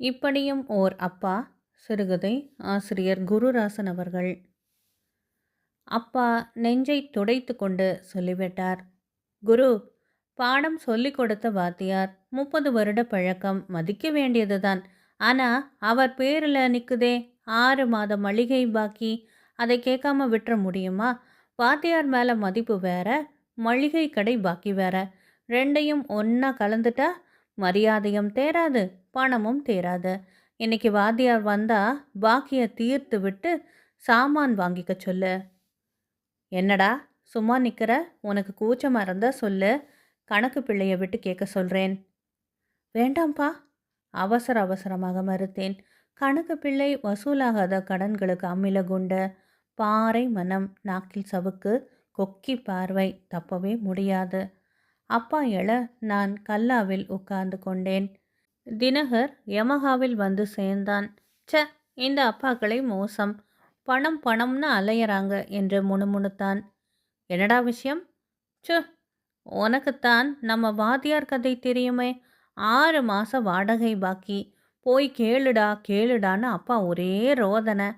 இப்படியும் ஓர் அப்பா சிறுகதை ஆசிரியர் குருராசன் அவர்கள். அப்பா நெஞ்சை துடைத்து கொண்டு சொல்லிவிட்டார். குரு பாடம் சொல்லிக் கொடுத்த வாத்தியார் முப்பது வருட பழக்கம் மதிக்க வேண்டியதுதான். ஆனால் அவர் பேரில் நிற்குதே ஆறு மாத மளிகை பாக்கி அதை கேட்காம விட்டுற முடியுமா? வாத்தியார் மேலே மதிப்பு வேற மளிகை கடை பாக்கி வேற. ரெண்டையும் ஒன்றா கலந்துட்டா மரியாதையும் தேராது. பணமும் தேராது இன்னைக்கு வாத்தியார் வந்தா பாக்கியை தீர்த்து விட்டு சாமான் வாங்கிக்க சொல்லு. என்னடா சும்மா நிற்கிற உனக்கு கூச்சமாக இருந்தால் சொல்லு. கணக்கு பிள்ளைய விட்டு கேட்க சொல்கிறேன் வேண்டாம்ப்பா அவசர அவசரமாக மறுத்தேன். கணக்கு பிள்ளை வசூலாகாத கடன்களுக்கு அமில குண்ட. பாறை மனம் நாக்கில் சவுக்கு கொக்கி பார்வை தப்பவே முடியாது. அப்பா எழ நான் கல்லாவில் உட்கார்ந்து கொண்டேன். தினகர் யமஹாவில் வந்து சேர்ந்தான். ச்ச இந்த அப்பாக்களை மோசம். பணம் பணம்னு அலையிறாங்க என்று முணுமுணுத்தான். என்னடா விஷயம்? சு உனக்குத்தான் நம்ம வாத்தியார் கதை தெரியுமே. ஆறு மாத வாடகை பாக்கி. போய் கேளுடா கேளுடான்னு அப்பா ஒரே ரோதனை.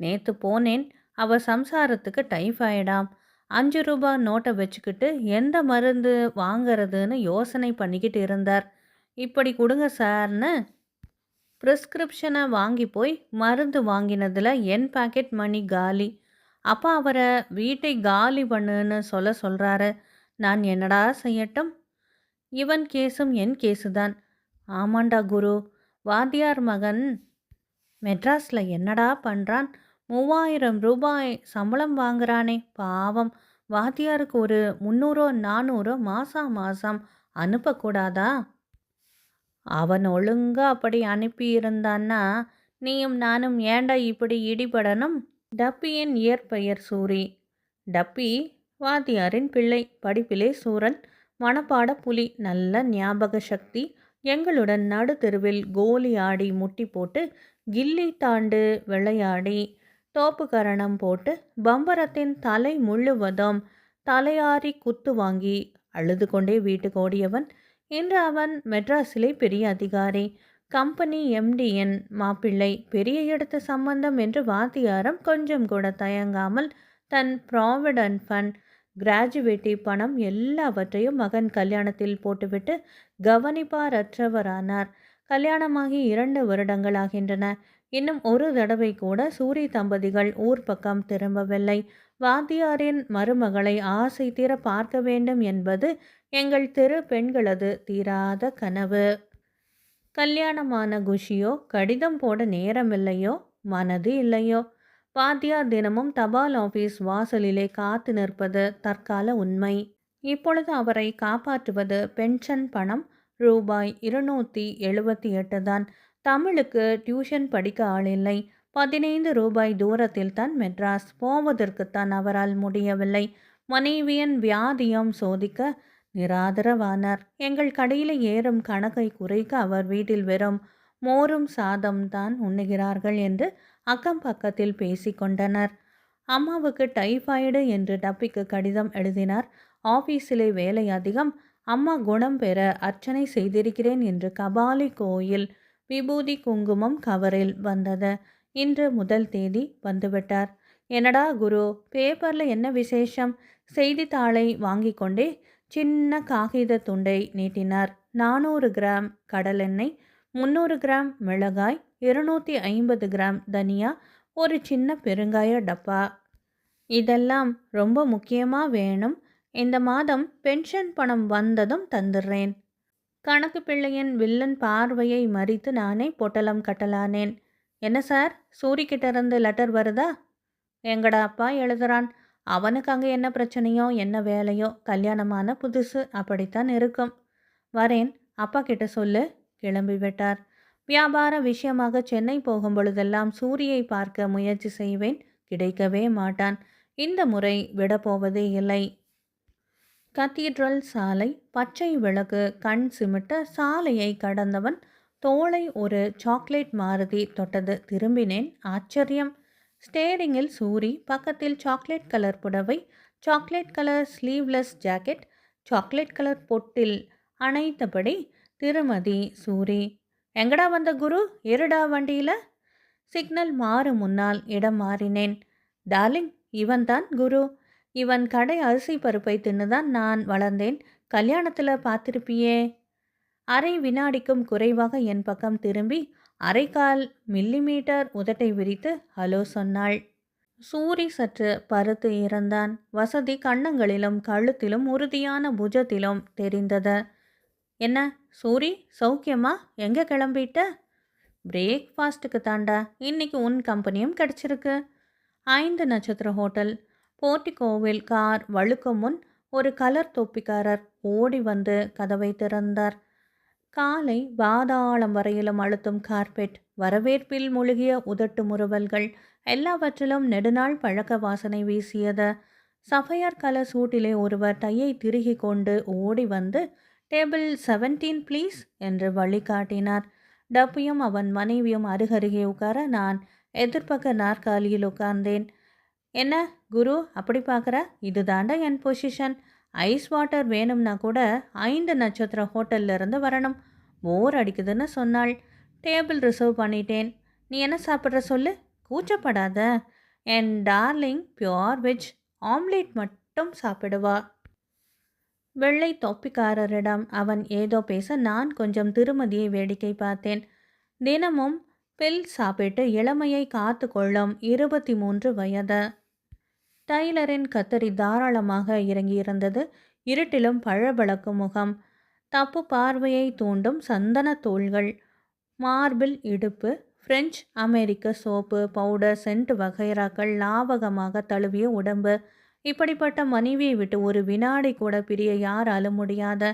நேற்று போனேன் அவ சம்சாரத்துக்கு டைஃபாய்டாம் அஞ்சு ரூபா நோட்டை வச்சுக்கிட்டு எந்த மருந்து வாங்கிறதுன்னு யோசனை பண்ணிக்கிட்டு இருந்தார். இப்படி கொடுங்க சார்னு ப்ரிஸ்கிரிப்ஷனை வாங்கி போய் மருந்து வாங்கினதில் என் பாக்கெட் மணி காலி. அப்பா அவரை வீட்டை காலி பண்ணுன்னு சொல்ல சொல்கிறாரு நான் என்னடா செய்யட்டும்? இவன் கேஸும் என் கேஸு தான் ஆமாண்டா குரு. வாத்தியார் மகன் மெட்ராஸில் என்னடா பண்ணுறான் மூவாயிரம் ரூபாய் சம்பளம் வாங்குறானே. பாவம். வாத்தியாருக்கு ஒரு முந்நூறோ நானூறோ மாதம் மாதம் அனுப்பக்கூடாதா? அவன் ஒழுங்கா அப்படி அனுப்பியிருந்தான்னா நீயும் நானும் ஏண்டா இப்படி இடிபடணும்? டப்பியின் இயற்பெயர் சூரி. டப்பி வாத்தியாரின் பிள்ளை. படிப்பிலே சூரன் மணப்பாட புலி. நல்ல ஞாபக சக்தி. எங்களுடன் நடுத்தெருவில் கோலி ஆடி முட்டி போட்டு கில்லி தாண்டு விளையாடி தோப்புக்கரணம் போட்டு பம்பரத்தின் தலை முழுவதும் தலையாரி குத்து வாங்கி அழுது கொண்டே வீட்டுக்கு ஓடியவன் இன்று அவன் மெட்ராஸிலே பெரிய அதிகாரி. கம்பெனி எம்டிஎன் மாப்பிள்ளை. பெரிய இடத்து சம்பந்தம் என்று வாத்தியாரம் கொஞ்சம் கூட தயங்காமல் தன் ப்ராவிடன்ட் ஃபண்ட் கிராஜுவேட்டி பணம் எல்லாவற்றையும் மகன் கல்யாணத்தில் போட்டுவிட்டு கவனிப்பாரற்றவரானார். கல்யாணமாகி இரண்டு வருடங்களாகின்றன இன்னும் ஒரு தடவை கூட சூரி தம்பதிகள் ஊர் பக்கம் திரும்பவில்லை. வாத்தியாரின் மருமகளை ஆசை தீர பார்க்க வேண்டும் என்பது எங்கள் தெரு பெண்களது தீராத கனவு. கல்யாணமான குஷியோ கடிதம் போட நேரமில்லையோ? மனது இல்லையோ? வாத்தியார் தினமும் தபால் ஆஃபீஸ் வாசலிலே காத்து நிற்பது தற்கால உண்மை. இப்பொழுது அவரை காப்பாற்றுவது பென்ஷன் பணம் ரூபாய் இருநூற்றி எழுபத்தி எட்டு தான். தமிழுக்கு டியூஷன் படிக்க ஆளில்லை பதினைந்து ரூபாய் தூரத்தில் தான் மெட்ராஸ் போவதற்குத்தான் அவரால் முடியவில்லை. மனைவியன் வியாதியம் சோதிக்க நிராதரவானார். எங்கள் கடையில் ஏறும் கணக்கை குறைக்க அவர் வீட்டில் வெறும் மோரும் சாதம் தான் உண்ணுகிறார்கள் என்று அக்கம் பக்கத்தில் பேசிக்கொண்டனர் அம்மாவுக்கு டைஃபாய்டு என்று டப்பிக்கு கடிதம் எழுதினார். ஆஃபீஸிலே வேலை அதிகம். அம்மா குணம் பெற அர்ச்சனை செய்திருக்கிறேன் என்று கபாலி கோயில் விபூதி குங்குமம் கவரில் வந்தது. இன்று முதல் தேதி வந்துவிட்டார். என்னடா குரு பேப்பரில் என்ன விசேஷம்? செய்தித்தாளை வாங்கி கொண்டே சின்ன காகித துண்டை நீட்டினார். நானூறு கிராம் கடலெண்ணெய் முந்நூறு கிராம் மிளகாய் இருநூற்றி ஐம்பது கிராம் தனியா ஒரு சின்ன பெருங்காய டப்பா. இதெல்லாம் ரொம்ப முக்கியமாக வேணும். இந்த மாதம் பென்ஷன் பணம் வந்ததும் தந்துடுறேன். கணக்கு பிள்ளையின் வில்லன் பார்வையை மறித்து நானே பொட்டலம் கட்டலானேன். என்ன சார்? சூரிக்கிட்ட இருந்து லெட்டர் வருதா? எங்கடா அப்பா எழுதுறான். அவனுக்கு அங்கே என்ன பிரச்சனையோ என்ன வேலையோ கல்யாணமான புதுசு அப்படித்தான் இருக்கும். வரேன். அப்பா கிட்ட சொல்லு கிளம்பி விட்டார். வியாபார விஷயமாக சென்னை போகும் பொழுதெல்லாம் சூரியை பார்க்க முயற்சி செய்வேன். கிடைக்கவே மாட்டான். இந்த முறை விடப்போவதே இல்லை. கத்தீட்ரல் சாலை பச்சை விளக்கு கண் சிமிட்ட சாலையை கடந்தவன் தோளை ஒரு சாக்லேட் மாருதி தொட்டது. திரும்பினேன். ஆச்சரியம். ஸ்டேரிங்கில் சூரி பக்கத்தில் சாக்லேட் கலர் புடவை chocolate colour sleeveless jacket chocolate colour பொட்டில் அணைத்தபடி திருமதி சூரி எங்கடா வந்த குரு? இருடா வண்டியில்? சிக்னல் மாறு முன்னால் இடம் மாறினேன். டார்லிங் இவன்தான் குரு. இவன் கடை அரிசி பருப்பை தின்னுதான் நான் வளர்ந்தேன். கல்யாணத்தில் பார்த்திருப்பியே? அரை வினாடிக்கும் குறைவாக என் பக்கம் திரும்பி அரைக்கால் மில்லிமீட்டர் உதட்டை விரித்து ஹலோ சொன்னாள். சூரி சற்று பருத்து இறந்தான். வசதி கன்னங்களிலும் கழுத்திலும் உறுதியான புஜத்திலும் தெரிந்தது. என்ன சூரி சௌக்கியமா? எங்கே கிளம்பிட்ட? பிரேக்ஃபாஸ்ட்டுக்கு தாண்டா. இன்னைக்கு உன் கம்பெனியும் கிடச்சிருக்கு. ஐந்து நட்சத்திர ஹோட்டல். போர்ட்டிகோவில் கார் வழுக்கும் முன் ஒரு கலர் தொப்பிக்காரர் ஓடி வந்து கதவை திறந்தார். காலை பாதாளம் வரையிலும் அழுத்தும் கார்பெட் வரவேற்பில் மூழ்கிய உதட்டு முறுவல்கள் எல்லாவற்றிலும் நெடுநாள் பழக்க வாசனை வீசியது. சஃபையர் கலர் சூட்டிலே ஒருவர் டையை திருகி கொண்டு ஓடி வந்து டேபிள் செவன்டீன் ப்ளீஸ் என்று வழிகாட்டினார் டப்பியும் அவன் மனைவியும் அருகருகே உட்கார நான் எதிர்பக்க நாற்காலியில் உட்கார்ந்தேன். என்ன குரு அப்படி பார்க்குற? இதுதாண்டா என் பொசிஷன் ஐஸ் வாட்டர் வேணும்னா கூட ஐந்து நட்சத்திர ஹோட்டல்லேருந்து வரணும். போர் அடிக்குதுன்னு சொன்னாள். டேபிள் ரிசர்வ் பண்ணிட்டேன். நீ என்ன சாப்பிட்ற சொல்லு? கூச்சப்படாத. என் டார்லிங் பியோர் வெஜ் ஆம்லேட் மட்டும் சாப்பிடுவா. வெள்ளை தொப்பிக்காரரிடம் அவன் ஏதோ பேச நான் கொஞ்சம் திருமதியை வேடிக்கை பார்த்தேன். தினமும் பில் சாப்பிட்டு இளமையை காத்து கொள்ளும் இருபத்தி மூன்று வயது. டைலரின் கத்தரி தாராளமாக இறங்கியிருந்தது. இருட்டிலும் பழபழக்கு முகம். தப்பு பார்வையை தூண்டும் சந்தன தோள்கள். மார்பிள் இடுப்பு. பிரெஞ்சு அமெரிக்க சோப்பு பவுடர் சென்ட் வகைராக்கள் லாவகமாக தழுவிய உடம்பு. இப்படிப்பட்ட மனைவியை விட்டு ஒரு வினாடி கூட பிரிய யாராலும் முடியாத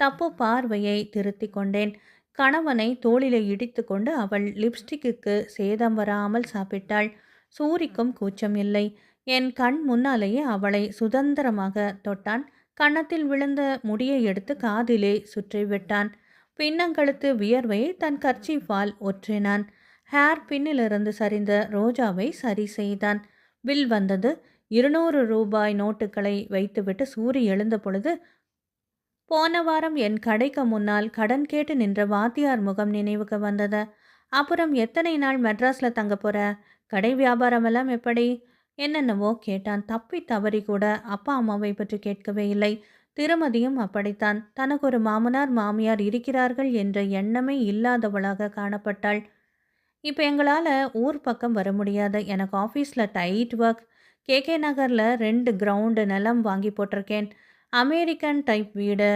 தப்பு பார்வையை திருத்தி கொண்டேன். கணவனை தோளிலே இடித்து கொண்டு அவள் லிப்ஸ்டிக்கு சேதம் வராமல் சாப்பிட்டாள். சூரிக்கும் கூச்சம் இல்லை. என் கண் முன்னாலேயே அவளை சுதந்திரமாக தொட்டான். கன்னத்தில் விழுந்த முடியை எடுத்து காதிலே சுற்றி விட்டான். பின்னங்கழுத்து வியர்வையை தன் கர்ச்சிஃபால் ஒற்றினான். ஹேர் பின்னிலிருந்து சரிந்த ரோஜாவை சரி செய்தான். பில் வந்தது. இருநூறு ரூபாய் நோட்டுகளை வைத்துவிட்டு சூரி எழுந்த பொழுது போன வாரம் என் கடைக்கு முன்னால் கடன் கேட்டு நின்ற வாத்தியார் முகம் நினைவுக்கு வந்தது. அப்புறம் எத்தனை நாள் மெட்ராஸில் தங்க போகிற கடை வியாபாரமெல்லாம் எப்படி? என்னென்னவோ கேட்டான். தப்பி தவறி கூட அப்பா அம்மாவை பற்றி கேட்கவே இல்லை. திருமதியும் அப்படித்தான். தனக்கு ஒரு மாமனார் மாமியார் இருக்கிறார்கள் என்ற எண்ணமே இல்லாதவளாக காணப்பட்டாள். இப்போ எங்களால் ஊர் பக்கம் வர முடியாது. எனக்கு ஆஃபீஸில் டைட் ஒர்க் கேகே நகரில் ரெண்டு கிரவுண்டு நிலம் வாங்கி போட்டிருக்கேன். அமெரிக்கன் டைப் வீடு.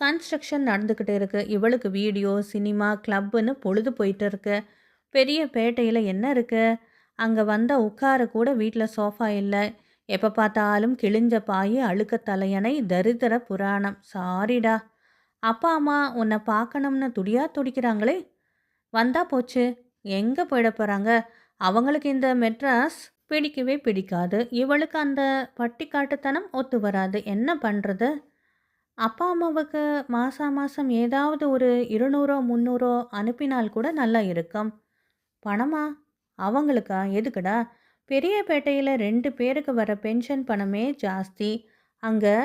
கன்ஸ்ட்ரக்ஷன் நடந்துக்கிட்டு இருக்கு. இவளுக்கு வீடியோ சினிமா கிளப்புன்னு பொழுது போயிட்டு இருக்கு. பெரிய பேட்டையில் என்ன இருக்குது அங்கே வந்த உட்கார கூட வீட்டில் சோஃபா இல்லை. எப்போ பார்த்தாலும் கிழிஞ்ச பாய் அழுக்க தலையணை தரித்திர புராணம். சாரிடா. அப்பா அம்மா உன்னை பார்க்கணும்னு துடியா துடிக்கிறாங்களே. வந்தா போச்சு. எங்கே போயிட போகிறாங்க அவங்களுக்கு இந்த மெட்ராஸ் பிடிக்கவே பிடிக்காது. இவளுக்கு அந்த பட்டிக்காட்டுத்தனம் ஒத்து வராது. என்ன பண்ணுறது அப்பா அம்மாவுக்கு மாதம் மாதம் ஏதாவது ஒரு இருநூறோ முந்நூறோ அனுப்பினால் கூட நல்லா இருக்கும். பணமா? அவங்களுக்கா? எதுக்குடா? பெரியபேட்டையில் ரெண்டு பேருக்கு வர பென்ஷன் பணமே ஜாஸ்தி. அங்கே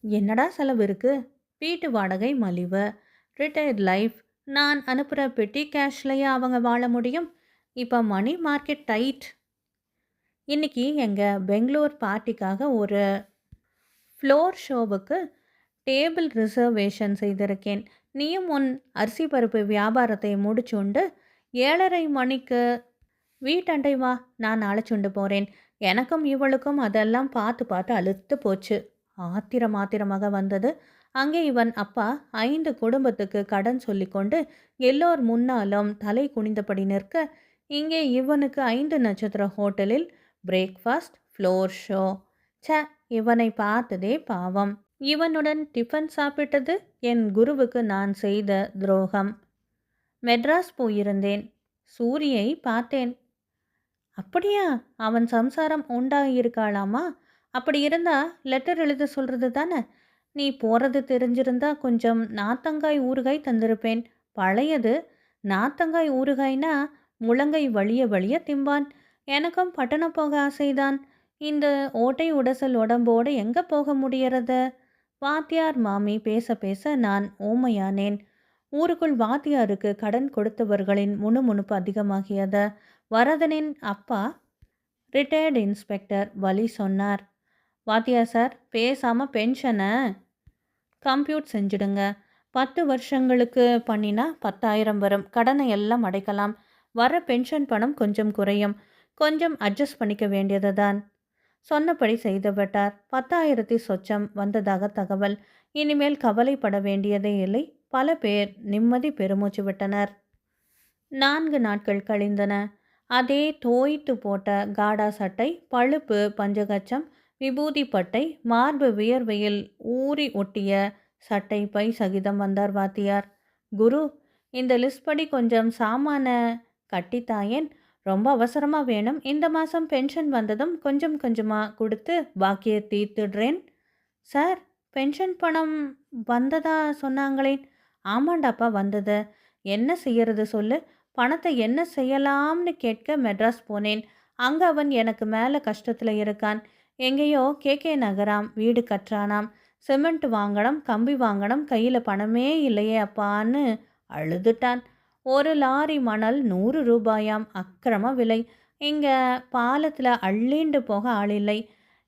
என்னடா செலவு இருக்குது வீட்டு வாடகை மலிவு. Retired life. நான் அனுப்புகிற பெட்டி கேஷ்லையே அவங்க வாழ முடியும்? இப்போ மணி மார்க்கெட் டைட். இன்றைக்கி எங்கள் பெங்களூர் பார்ட்டிக்காக ஒரு ஃப்ளோர் ஷோவுக்கு டேபிள் ரிசர்வேஷன் செய்திருக்கேன். நீயும் உன் அரிசி பருப்பு வியாபாரத்தை முடிச்சுண்டு ஏழரை மணிக்கு வீட்டண்டை வா நான் அழைச்சுண்டு போகிறேன் எனக்கும் இவளுக்கும் அதெல்லாம் பார்த்து பார்த்து அழுத்து போச்சு. ஆத்திரம் ஆத்திரமாக வந்தது. அங்கே இவன் அப்பா ஐந்து குடும்பத்துக்கு கடன் சொல்லிக்கொண்டு எல்லோர் முன்னாலும் தலை குனிந்தபடி நிற்க இங்கே இவனுக்கு ஐந்து நட்சத்திர ஹோட்டலில் பிரேக்ஃபாஸ்ட் ஃப்ளோர் ஷோ. ச இவனை பார்த்ததே பாவம். இவனுடன் டிஃபன் சாப்பிட்டது என் குருவுக்கு நான் செய்த துரோகம். மெட்ராஸ் போயிருந்தேன். சூரியை பார்த்தேன். அப்படியா? அவன் சம்சாரம் உண்டாகியிருக்காளாமா? அப்படி இருந்தா லெட்டர் எழுத சொல்கிறது தானே? நீ போகிறது தெரிஞ்சிருந்தா கொஞ்சம் நாத்தங்காய் ஊறுகாய் தந்திருப்பேன். பழையது. நாத்தங்காய் ஊறுகாய்னா முழங்கை வழிய வழிய திம்பான். எனக்கும் பட்டணம் போக ஆசைதான். இந்த ஓட்டை உடசல் உடம்போடு எங்கே போக முடியறத? வாத்தியார் மாமி பேச பேச நான் ஓமையானேன் ஊருக்குள் வாத்தியாருக்கு கடன் கொடுத்தவர்களின் முணுமுணுப்பு அதிகமாகியது. வரதனின் அப்பா ரிட்டையர்டு இன்ஸ்பெக்டர் வழி சொன்னார். வாத்தியா சார் பேசாமல் பென்ஷனை கம்ப்யூட் செஞ்சுடுங்க. பத்து வருஷங்களுக்கு பண்ணினா பத்தாயிரம் வரும். கடனை எல்லாம் அடைக்கலாம். வர பென்ஷன் பணம் கொஞ்சம் குறையும். கொஞ்சம் அட்ஜஸ்ட் பண்ணிக்க வேண்டியது தான் சொன்னபடி செய்துவிட்டார் பத்தாயிரத்தி சொச்சம் வந்ததாக தகவல். இனிமேல் கவலைப்பட வேண்டியதே இல்லை. பல பேர் நிம்மதி பெருமூச்சு விட்டனர். நான்கு நாட்கள் கழிந்தன. அதே தோய்த்து போட்ட காடா சட்டை பழுப்பு பஞ்சகச்சம் விபூதி பட்டை மார்பு வியர்வையில் ஊறி ஒட்டிய சட்டை பை சகிதம் வந்தார் வாத்தியார். குரு இந்த லிஸ்ட் படி கொஞ்சம் சாமான கட்டித்தாயேன். ரொம்ப அவசரமாக வேணும். இந்த மாதம் பென்ஷன் வந்ததும் கொஞ்சம் கொஞ்சமாக கொடுத்து பாக்கியை தீர்த்துடுறேன். சார் பென்ஷன் பணம் வந்ததா சொன்னாங்களேன். ஆமாண்டாப்பா வந்தது. என்ன செய்யறது சொல்லு. பணத்தை என்ன செய்யலாம்னு கேட்க மெட்ராஸ் போனேன். அங்கே அவன் எனக்கு மேலே கஷ்டத்தில் இருக்கான். எங்கேயோ கேகே நகராம் வீடு கற்றானாம் சிமெண்ட் வாங்கணும் கம்பி வாங்கணும் கையில் பணமே இல்லையே அப்பான்னு அழுதுட்டான். ஒரு லாரி மணல் நூறு ரூபாயாம் அக்கிரம விலை. இங்கே பாலத்தில் அள்ளிண்டு போக ஆள் இல்லை.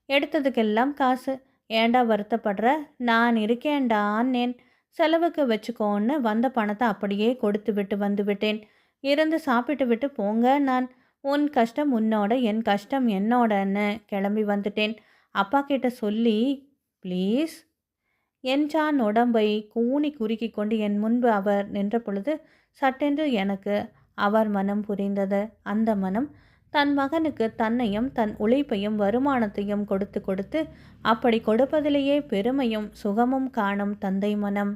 எடுத்ததுக்கெல்லாம் காசு. ஏண்டா வருத்தப்படுற? நான் இருக்கேன்டான்னேன் செலவுக்கு வச்சுக்கோன்னு வந்த பணத்தை அப்படியே கொடுத்து விட்டு வந்துவிட்டேன் இருந்து சாப்பிட்டு விட்டு போங்க. நான் உன் கஷ்டம் உன்னோட என் கஷ்டம் என்னோடன்னு கிளம்பி வந்துட்டேன். அப்பா கிட்ட சொல்லி ப்ளீஸ் என்றான் உடம்பை கூனி குறுக்கி கொண்டு என் முன்பு அவர் நின்ற பொழுது சட்டென்று எனக்கு அவர் மனம் புரிந்தது. அந்த மனம் தன் மகனுக்கு தன்னையும் தன் உழைப்பையும் வருமானத்தையும் கொடுத்து கொடுத்து அப்படி கொடுப்பதிலேயே பெருமையும் சுகமும் காணும் தந்தை மனம்.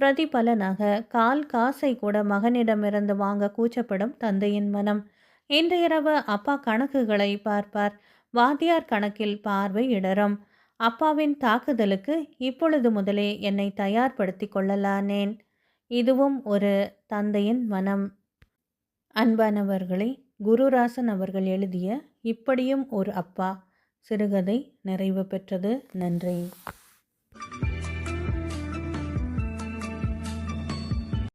பிரதிபலனாக கால் காசை கூட மகனிடமிருந்து வாங்க கூச்சப்படும் தந்தையின் மனம். இன்றிரவு அப்பா கணக்குகளை பார்ப்பார். வாத்தியார் கணக்கில் பார்வை இடரும். அப்பாவின் தாக்குதலுக்கு இப்பொழுது முதலே என்னை தயார்படுத்தி கொள்ளலானேன். இதுவும் ஒரு தந்தையின் மனம். அன்பானவர்களை குருராசன் அவர்கள் எழுதிய இப்படியும் ஒரு அப்பா. சிறுகதை நிறைவு பெற்றது. நன்றி.